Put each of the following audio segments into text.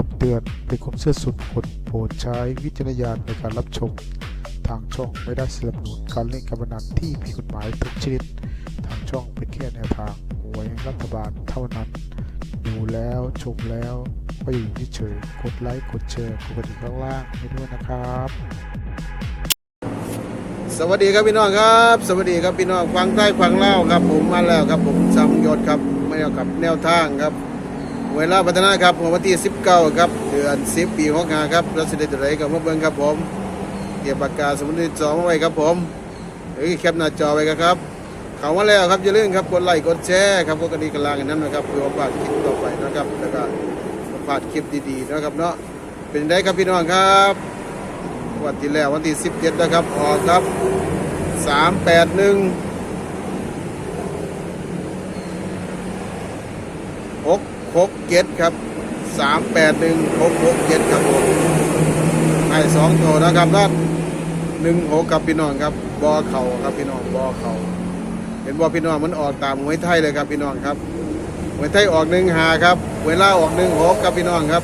คำเตือนเป็นความเชื่อส่วนบุคคลโปรดใช้วิจารณญาณในการรับชม ทางช่องไม่ได้สนับสนุนการเล่นการพนันที่ผิดกฎหมายทุกชนิด ทางช่องเป็นแค่แนวทางหวยรัฐบาลเท่านั้น ดูแล้วชมแล้วก็อยู่เฉยๆกดไลค์กดแชร์กดกระดิ่งข้างล่างให้ด้วยนะครับ สวัสดีครับพี่น้องครับ สวัสดีครับพี่น้องฟังใต้ฟังเล่าครับผมมาแล้วครับผมสามยศครับไม่เอากับแนวทางครับ เวลาพัฒนาครับวันที่ 19 ครับ เดือน 10 ปีหกงาครับรัศดรตัวไหนกับมาเบิ้งครับผมเก็บปากกาสมุดจอมาไว้ครับผมหรือแคปหน้าจอไว้ครับเขามาแล้วครับอย่าลืมครับกดไลค์กดแชร์ครับกดกระดิ่งกระลางกันนั้นนะครับเพื่อว่าพลาดคลิปต่อไปนะครับแล้วก็พลาดคลิปดีๆนะครับเนาะเป็นได้ครับพี่น้องครับวันที่แล้ววันที่ 17 นะครับออกครับสามแปด หกเจ็ดครับสามแปดหนึ่งหกหกเจ็ดครับผมให้สองตัวนะครับก็หนึ่งหกกับพี่น้องครับบอเข่าครับพี่น้องบอเข่าเห็นบอพี่น้องมันออกตามหวยไทยเลยครับพี่น้องครับหวยไทยออกหนึ่งหาครับเวลาออกหนึ่งหกครับพี่น้องครับ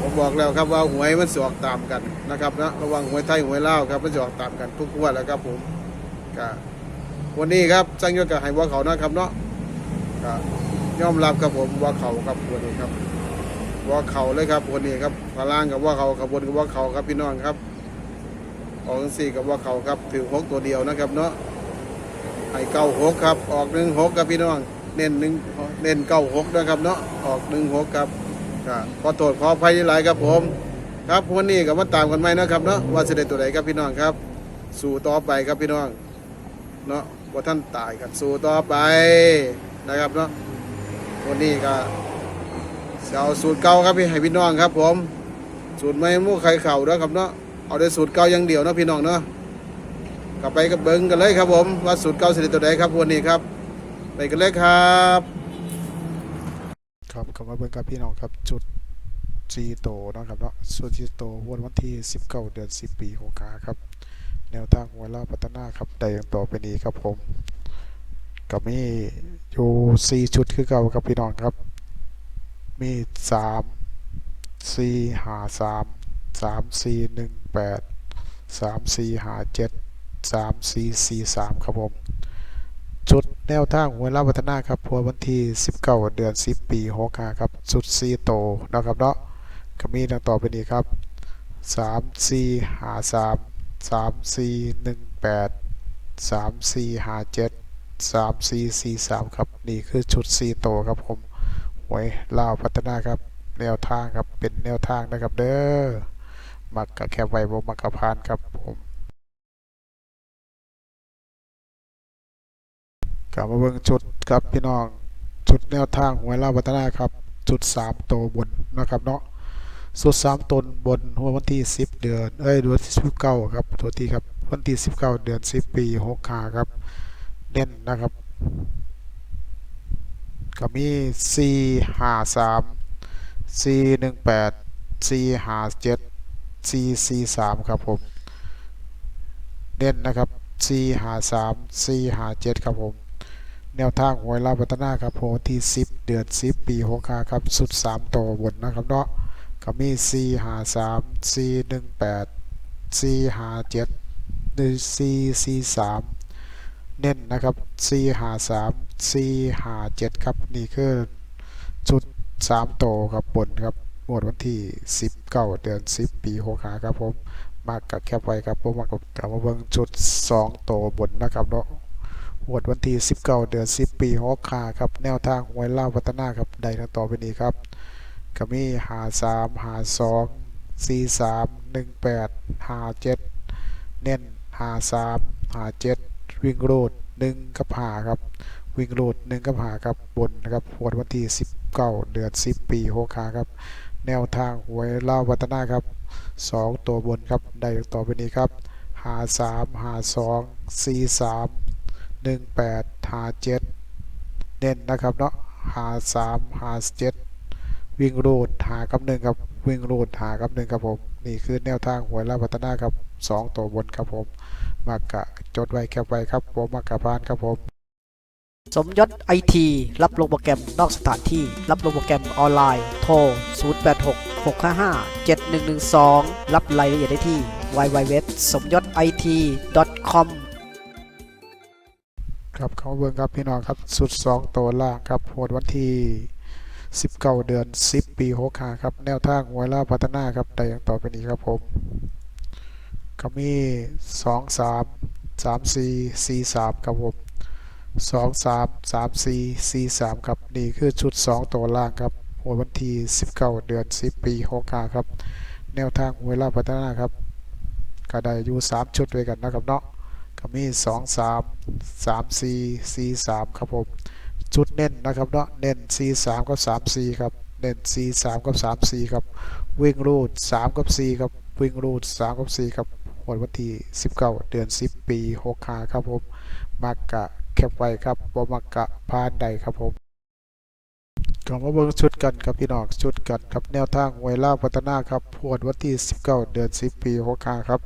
ผมบอกแล้วครับว่าหวยมันสออกตามกันนะครับนะระวังหวยไทยหวยลาครับมันสออกตามกันทุกวันแล้วครับผมก็วันนี้ครับจังยศกับไห้ว่าเขานะครับเนาะก็ ยอมรับครับผมว่าเขาครับวันนี้ครับว่าเขาเลยครับวันนี้ครับพล่างกับว่าเขาขบวนกับว่าเขาครับพี่น้องครับออกสี่กับว่าเขาครับถือหกตัวเดียวนะครับเนาะไห้เก้าหกครับ ออกหนึ่งหกครับพี่น้อง เน้นหนึ่งเน้นเก้าหกนะครับเนาะออกหนึ่งหกครับขอโทษขออภัยหลายครับผม ครับวันนี้ก็มาตามกันไหมนะครับเนาะว่าจะได้ตัวไหนครับพี่น้องครับ สู่ต่อไปครับพี่น้องเนาะว่าท่านตายกันสู่ต่อไปนะครับเนาะ วันนี้ก็จะเอาสูตรเก่าครับพี่ให้พี่น้องครับ ผม สูตรไม่มู่ไข่เข่าด้วยครับเนาะเอาได้สูตรเก่าอย่างเดียวเนาะพี่น้องเนาะกลับไปกับเบิ้งกันเลยครับผมว่าสูตรเก่าจะได้ตัวไหนครับวันนี้ครับ ไปกันเลยครับ ครับกลับมาเบิ่งกับพี่น้องครับจุดจีโตนะครับเนาะส่วนจีโตวันวันที่ 19 เดือน 10 ปีของกาครับ แนวทางหัวล่าพัฒนาครับได้อย่างต่อไปนี้ครับผม ก็มีอยู่ 4 ชุดคือเก่าครับพี่น้องครับ มี 3 4 5 3 3 4 1 8 3 4 5 7 3 4 4 3 ครับผมจุดแนวทางหัวลาวัฒนาครับพววันที่ 19 เดือน 10 ปี65ครับสุดซีโตนะครับเนาะก็มีดังต่อไปนี้ครับ 3 4 5 3 3 4 1 8 3 4 5 7 3 4 4 3ครับนี่คือชุดซีโตครับผมหวยลาวพัฒนาครับแนวทางครับเป็นแนวทางนะครับเด้อมักกะแคบไว้บ่มักกะพานครับผมกลับมาเบิ่งชุดครับพี่น้องชุดแนวทางหวยลาวพัฒนาครับชุด3ตัวบนนะครับเนาะสุด3ตนบนหัววันที่10เดือน เอ้ยเดือนที่19ครับโทษทีครับ วันที่19เดือน10ปี65ครับ เน้นนะครับ ก็มี C ห้าสาม C หนึ่งแปด C ห้าเจ็ด C C สามครับผม เน้นนะครับ C ห้าสาม C ห้าเจ็ดครับผม แนวทางหวยลาวัฒนาครับผมที่สิบเดือนสิบปีหกาครับ สุดสามตัวบนนะครับเนาะก็มี C ห้าสาม C หนึ่งแปด C ห้าเจ็ดหรือ C C สาม น้นนะครับ4 5 3 4 5 7ครับนี่คือชุด3ตัวครับบนครับหมวดวันที่ 19 เดือน 10 ปี65ครับผมมากกับแคปไว้ครับผมมากับกลับมาเบิ่งชุด2ตัวบนนะครับเนาะหวดวันที่ 19 เดือน 10 ปีฮอกคาครับแนวทางหวยล่าวพัฒนาครับใดทั้งต่อไปนี้ครับก็มีหา3หา2 4 3 1 8หา7เน้นหา3หา7 วิ่งโรด1กับหาครับ วิ่งโรด1กับหาครับ บนนะครับหวดวันที่19เก้าเดือน10ปีฮอกคาครับ แนวทางหวยล่าวัฒนาครับ2ตัวบนครับใดทั้งต่อไปนี้ครับหา3หา2 4 3หนึ่งแปดหาเจ็ดเน้นนะครับเนาะหาสามหาเจ็ดวิ่งรูดหากับหนึ่งครับวิ่งรูดหากับหนึ่งครับผม นี่คือแนวทางหวยลาพัฒนาครับ สองตัวบนครับผมมากกะจดไว้แคปไว้ครับผมมากกะพานครับผมสมยศไอทีรับลงโปรแกรมนอกสถานที่ รับลงโปรแกรมออนไลน์ โทร 086 655 7112 รับรายละเอียดได้ที่ www สมยศ IT com ครับเขาเบิ่งครับพี่น้องครับสุด 2 ตัวล่างครับโหดวันที่ 19 เดือน 10 ปี65ครับ แนวทางหวยล่าพัฒนาครับได้อย่างต่อไปนี้ครับผม ก็มี 2 3 3 4 4 3ครับผม2 3 3 4 4 3ครับนี่คือชุด 2 ตัวล่างครับโหดวันที่ 19 เดือน 10 ปี65ครับ แนวทางหวยลาพัฒนาครับ ก็ได้อยู่ 3 ชุดด้วยกันนะครับเนาะก็มี 2 3 3 4 4 3ครับผมจุดเน้นนะครับเนาะเน้น 4 3 กับ 3 4 ครับ เน้น 4 3 กับ 3 4 ครับ วิ่งรูด 3 กับ 4 ครับ วิ่งรูด 3 กับ 4 ครับ วันวันที่ 19 เดือน 10 ปี65ครับผมมักกะแคปไว้ครับบ่มักกะพานใดครับผมก็มาเบิ่งชุดกันครับพี่น้องชุดกันครับแนวทางหวยล่าพัฒนาครับพวดวันที่ 19 เดือน 10 ปี65ครับ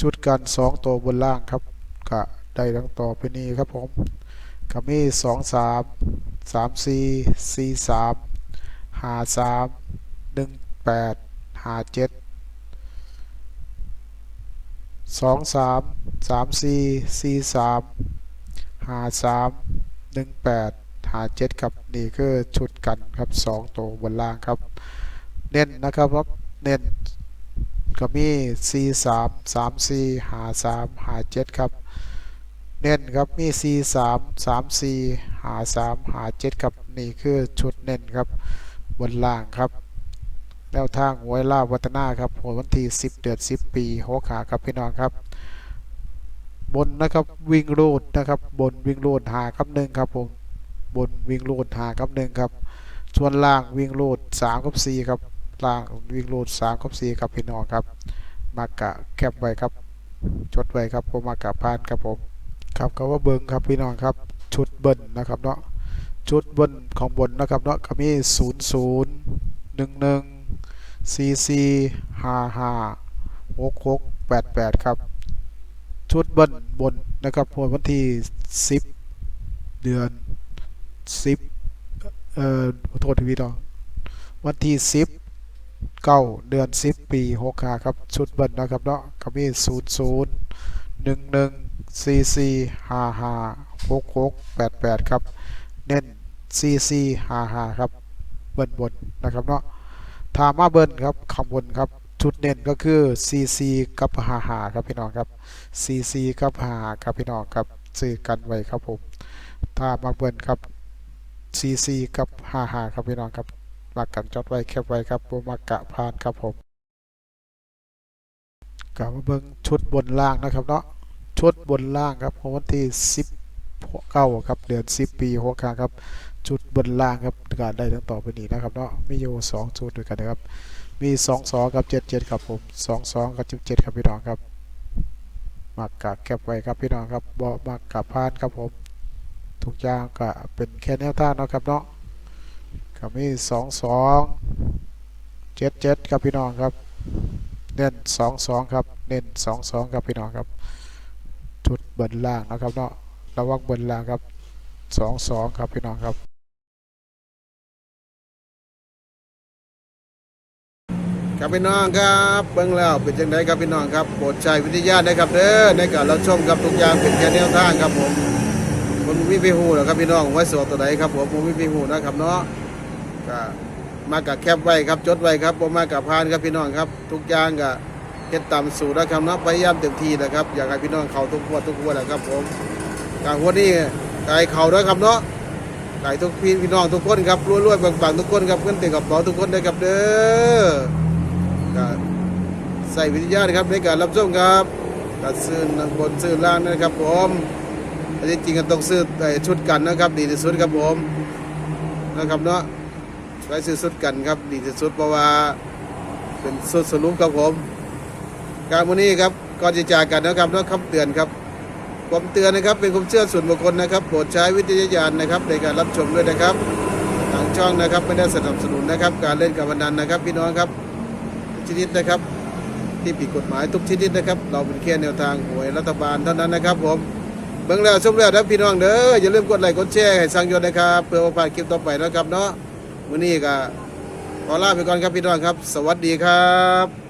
ชุดกัน 2 ตัวบนล่างครับก็ได้ดังต่อไปนี้ครับผมก็มีสองสามสามสี่สี่สามห้า สองสามสามสี่สี่สามห้าสามหนึ่งแปดห้าเจ็ดครับนี่คือชุดกันครับสองตัวบนล่างครับ เน้นนะครับครับเน้นก็มี C 3 3 4 5 3 5 7ครับ เน้นครับมี C 3 3 4 5 3 5 7ครับนี่คือชุดเน้นครับบนล่างครับ แนวทางหวยล่าววัฒนาครับหัววันที่ 10 เดือน 10 ปีหัวขาครับพี่น้องครับ บนนะครับวิ่งรูดนะครับ บนวิ่งรูดหาครับหนึ่งครับผมบนวิ่งรูดหาครับหนึ่งครับส่วนล่างวิ่งรูด3กับ4ครับล่างวิ่งรูด3กับ4ครับพี่น้องครับมากะแคปไว้ครับ จดไว้ครับผมมากะพานครับผมครับก็ว่าเบิ้งครับพี่น้องครับ ชุดเบิ้ลนะครับเนาะชุดเบิ้ลของบนนะครับเนาะก็มี 0 0 1 1 4 4 5 5 6 6 8 8ครับ ชุดบิ้ลบนนะครับวันที่10เดือน10เอ่อขอโทษทีพี่อวันที่10เก้าเดือนสิบปีหกาครับ ชุดเบิ้ลนะครับเนาะก็มีศูนย์ศูนย์หนึ่งหนึ่งสี่สี่ห้าห้าหกหกแปดแปดครับ เน้นสี่สี่ห้าห้าครับเบิ้ลบนนะครับเนาะ ถามมาเบิ้ลครับข้างบนครับชุดเน้นก็คือซีซีกับหาหาครับพี่น้องครับซีซีกับหาครับพี่น้องครับซื้อกันไว้ครับผมถ้ามาเบิ้ลครับซีซีกับหาหาครับพี่น้องครับมักกันจดไว้แคปไว้ครับบ่มักกะพานครับผมกลับมาเบิ่งชุดบนล่างนะครับเนาะชุดบนล่างครับของวันที่ 19 ครับเดือน 10 ปี65ครับ ชุดบนล่างครับก็ได้ทั้งต่อไปนี้นะครับเนาะมีอยู่2ชุดด้วยกันนะครับมี22กับ77ครับผม22กับ77ครับพี่น้องครับมักกะแคปไว้ครับพี่น้องครับบ่มักกะพานครับผมทุกอย่างก็เป็นแค่แนวทางเนาะครับเนาะก็มีสองสองเจ็ดเจ็ดครับพี่น้องครับเน้นสองสองครับเน้นสองสองครับพี่น้องครับชุดบิร์ล่างนะครับเนาะระวังบิร์ล่างครับสองสองครับพี่น้องครับ ครับพี่น้องครับเบิ่งแล้วเป็นจังไดครับพี่น้องครับโปรดใช้วิทยานะครับเด้อในการรับชมครับทุกอย่างเป็นแค่แนวทางครับผมผมมีพี่ฮู้หรอครับพี่น้องไว่าสวกตัวใดครับผมผมมีพี่ฮู้นะครับเนาะก็มากับแคปไว้ครับจดไว้ครับผมมากับพานครับพี่น้องครับ ทุกอย่างก็เฮ็ดตามสูตรนะครับเนาะพยายามเต็มที่นะครับ อยากให้พี่น้องเขาทุกงวดทุกงวดนะครับผมการงวนี้กายเขาด้วยครับเนาะกายทุกพี่พี่น้องทุกคนครับรวยๆปังๆทุกคนครับเงินเต็มกระเป๋าทุกคนได้ครับเด้อ ก็ใส่วิทยานะครับในการรับชมครับก็ซื้อบนซื้อล่างนะครับผมอันนี้จริงก็ต้องซื้อไอ้ชุดกันนะครับ ดีที่สุดครับผมนะครับเนาะใช้ซื้อชุดกันครับ ดีที่สุดเพราะว่าเป็นสุดสรุปครับผมการวันนี้ครับก่อนจะจากกันนะครับเนาะคำเตือนครับความเตือนนะครับเป็นความเชื่อส่วนบุคคลนะครับโปรดใช้วิทยาญาณนะครับในการรับชมด้วยนะครับทางช่องนะครับไม่ได้สนับสนุนนะครับ การเล่นการพนันนะครับ พี่น้องครับ นิดนะครับ ที่ผิดกฎหมายทุกชนิดนะครับ เราเป็นแค่แนวทางหวยรัฐบาลเท่านั้นนะครับผมเบื้องแล้วชมแล้วนะพี่น้องเด้ออย่าลืมกดไลค์กดแชร์ให้สังยนนะครับเพื่อว่าผ่านคลิปต่อไปนะครับเนาะมื้อนี้ก็ขอลาไปก่อนครับพี่น้องครับ สวัสดีครับ